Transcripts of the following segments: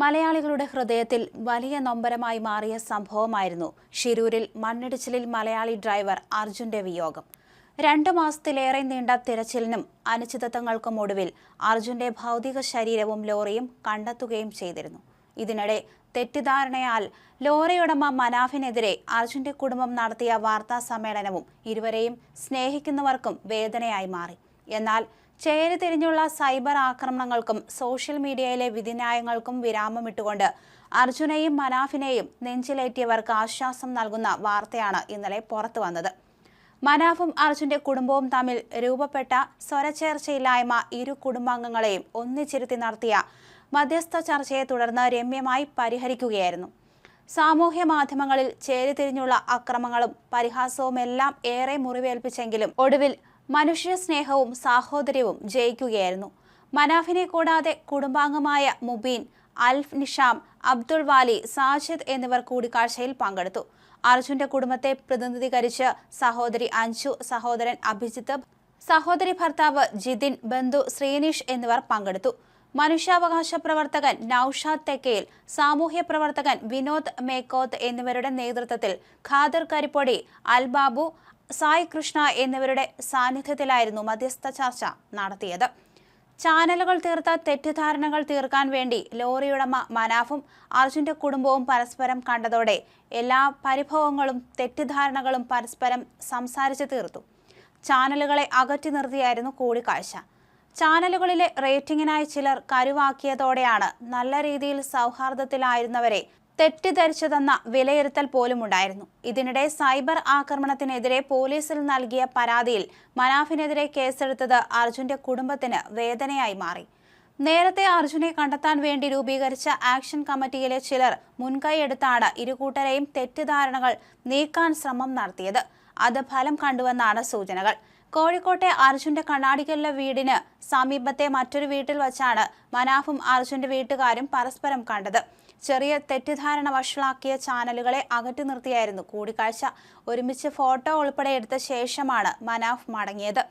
മലയാളികളുടെ ഹൃദയത്തിൽ വലിയ നൊമ്പരമായി മാറിയ സംഭവമായിരുന്നു ഷിരൂരിൽ മണ്ണിടിച്ചിലിൽ മലയാളി ഡ്രൈവർ അർജുന്റെ വിയോഗം. രണ്ടു മാസത്തിലേറെ നീണ്ട തിരച്ചിലിനും അനിശ്ചിതത്വങ്ങൾക്കും ഒടുവിൽ അർജുന്റെ ഭൗതിക ശരീരവും ലോറിയും കണ്ടെത്തുകയും ചെയ്തിരുന്നു. ഇതിനിടെ തെറ്റിദ്ധാരണയാൽ ലോറിയുടമ മനാഫിനെതിരെ അർജുന്റെ കുടുംബം നടത്തിയ വാർത്താ സമ്മേളനവും ഇരുവരെയും സ്നേഹിക്കുന്നവർക്കും വേദനയായി മാറി. എന്നാൽ ചേരിതിരിഞ്ഞുള്ള സൈബർ ആക്രമണങ്ങൾക്കും സോഷ്യൽ മീഡിയയിലെ വിധിന്യായങ്ങൾക്കും വിരാമമിട്ടുകൊണ്ട് അർജുനെയും മനാഫിനെയും നെഞ്ചിലേറ്റിയവർക്ക് ആശ്വാസം നൽകുന്ന വാർത്തയാണ് ഇന്നലെ പുറത്തു വന്നത്. മനാഫും അർജുന്റെ കുടുംബവും തമ്മിൽ രൂപപ്പെട്ട സ്വരചേർച്ചയില്ലായ്മ ഇരു കുടുംബാംഗങ്ങളെയും ഒന്നിച്ചിരുത്തി നടത്തിയ മധ്യസ്ഥ ചർച്ചയെ തുടർന്ന് രമ്യമായി പരിഹരിക്കുകയായിരുന്നു. സാമൂഹ്യ മാധ്യമങ്ങളിൽ ചേരിതിരിഞ്ഞുള്ള അക്രമങ്ങളും പരിഹാസവുമെല്ലാം ഏറെ മുറിവേൽപ്പിച്ചെങ്കിലും ഒടുവിൽ മനുഷ്യ സ്നേഹവും സാഹോദര്യവും ജയിക്കുകയായിരുന്നു. മനാഫിനെ കൂടാതെ കുടുംബാംഗമായ മുബീൻ അൽഫ് നിഷാം അബ്ദുൾ വാലി സാജിദ് എന്നിവർ കൂടിക്കാഴ്ചയിൽ പങ്കെടുത്തു. അർജുന്റെ കുടുംബത്തെ പ്രതിനിധീകരിച്ച് സഹോദരി അഞ്ജു സഹോദരൻ അഭിജിത്ത് സഹോദരി ഭർത്താവ് ജിതിൻ ബന്ധു ശ്രീനിഷ് എന്നിവർ പങ്കെടുത്തു. മനുഷ്യാവകാശ പ്രവർത്തകൻ നൌഷാദ് തെക്കയിൽ സാമൂഹ്യ പ്രവർത്തകൻ വിനോദ് മേക്കോത്ത് എന്നിവരുടെ നേതൃത്വത്തിൽ ഖാദർ കരിപ്പൊടി അൽബാബു സായ് കൃഷ്ണ എന്നിവരുടെ സാന്നിധ്യത്തിലായിരുന്നു മധ്യസ്ഥ ചർച്ച നടത്തിയത്. ചാനലുകൾ തീർത്ത തെറ്റിദ്ധാരണകൾ തീർക്കാൻ വേണ്ടി ലോറിയുടമ മനാഫും അർജുന്റെ കുടുംബവും പരസ്പരം കണ്ടതോടെ എല്ലാ പരിഭവങ്ങളും തെറ്റിദ്ധാരണകളും പരസ്പരം സംസാരിച്ചു തീർത്തു. ചാനലുകളെ അകറ്റി നിർത്തിയായിരുന്നു കൂടിക്കാഴ്ച. ചാനലുകളിലെ റേറ്റിംഗിനായി ചിലർ കരുവാക്കിയതോടെയാണ് നല്ല രീതിയിൽ സൗഹാർദ്ദത്തിലായിരുന്നവരെ തെറ്റിദ്ധരിച്ചതെന്ന വിലയിരുത്തൽ പോലും ഉണ്ടായിരുന്നു ഇതിനിടെ സൈബർ ആക്രമണത്തിനെതിരെ പോലീസിൽ നൽകിയ പരാതിയിൽ മനാഫിനെതിരെ കേസെടുത്തത് അർജുന്റെ കുടുംബത്തിന് വേദനയായി മാറി. നേരത്തെ അർജുനെ കണ്ടെത്താൻ വേണ്ടി രൂപീകരിച്ച ആക്ഷൻ കമ്മിറ്റിയിലെ ചിലർ മുൻകൈയെടുത്താണ് ഇരുകൂട്ടരെയും തെറ്റിദ്ധാരണകൾ നീക്കാൻ ശ്രമം നടത്തിയത്. അത് ഫലം കണ്ടുവെന്നാണ് സൂചനകൾ. കോഴിക്കോട്ടെ അർജുന്റെ കണ്ണാടിക്കലിലെ വീടിന് സമീപത്തെ മറ്റൊരു വീട്ടിൽ വച്ചാണ് മനാഫും അർജുന്റെ വീട്ടുകാരും പരസ്പരം കണ്ടത്. ചെറിയ തെറ്റിദ്ധാരണ വഷളാക്കിയ ചാനലുകളെ അകറ്റി നിർത്തിയായിരുന്നു കൂടിക്കാഴ്ച. ഒരുമിച്ച് ഫോട്ടോ ഉൾപ്പെടെ എടുത്ത ശേഷമാണ് മനാഫ് മടങ്ങിയത്.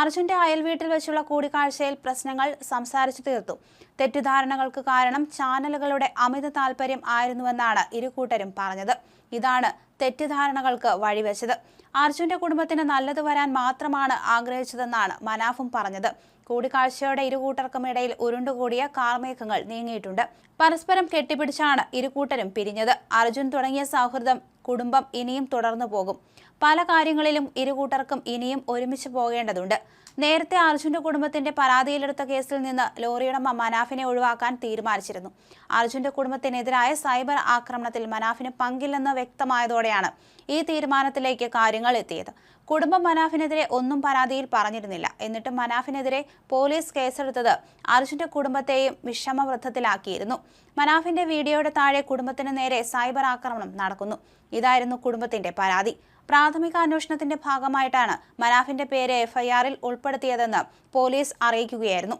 അർജുന്റെ അയൽ വീട്ടിൽ വെച്ചുള്ള കൂടിക്കാഴ്ചയിൽ പ്രശ്നങ്ങൾ സംസാരിച്ചു തീർത്തു. തെറ്റിദ്ധാരണകൾക്ക് കാരണം ചാനലുകളുടെ അമിത താല്പര്യം ആയിരുന്നുവെന്നാണ് ഇരുകൂട്ടരും പറഞ്ഞത്. ഇതാണ് തെറ്റിദ്ധാരണകൾക്ക് വഴിവെച്ചത്. അർജുന്റെ കുടുംബത്തിന് നല്ലത് വരാൻ മാത്രമാണ് ആഗ്രഹിച്ചതെന്നാണ് മനാഫും പറഞ്ഞത്. കൂടിക്കാഴ്ചയോടെ ഇരുകൂട്ടർക്കും ഇടയിൽ ഉരുണ്ടുകൂടിയ കാർമേഘങ്ങൾ നീങ്ങിയിട്ടുണ്ട്. പരസ്പരം കെട്ടിപ്പിടിച്ചാണ് ഇരുകൂട്ടരും പിരിഞ്ഞത്. അർജുൻ തുടങ്ങിയ സൗഹൃദം കുടുംബം ഇനിയും തുടർന്നു പോകും പല കാര്യങ്ങളിലും ഇരുകൂട്ടർക്കും ഇനിയും ഒരുമിച്ച് പോകേണ്ടതുണ്ട്. നേരത്തെ അർജുന്റെ കുടുംബത്തിന്റെ പരാതിയിലെടുത്ത കേസിൽ നിന്ന് ലോറിയുടമ മനാഫിനെ ഒഴിവാക്കാൻ തീരുമാനിച്ചിരുന്നു. അർജുന്റെ കുടുംബത്തിനെതിരായ സൈബർ ആക്രമണത്തിൽ മനാഫിന് പങ്കില്ലെന്ന് വ്യക്തമായതോടെയാണ് ഈ തീരുമാനത്തിലേക്ക് കാര്യങ്ങൾ എത്തിയത്. കുടുംബം മനാഫിനെതിരെ ഒന്നും പരാതിയിൽ പറഞ്ഞിരുന്നില്ല. എന്നിട്ടും മനാഫിനെതിരെ പോലീസ് കേസെടുത്തത് അർജുന്റെ കുടുംബത്തെയും വിഷമവൃദ്ധത്തിലാക്കിയിരുന്നു മനാഫിന്റെ വീഡിയോയുടെ താഴെ കുടുംബത്തിന് നേരെ സൈബർ ആക്രമണം നടക്കുന്നു. ഇതായിരുന്നു കുടുംബത്തിന്റെ പരാതി. പ്രാഥമിക അന്വേഷണത്തിന്റെ ഭാഗമായിട്ടാണ് മനാഫിന്റെ പേര് എഫ്ഐആറിൽ ഉൾപ്പെടുത്തിയതെന്ന് പോലീസ് അറിയിക്കുകയായിരുന്നു.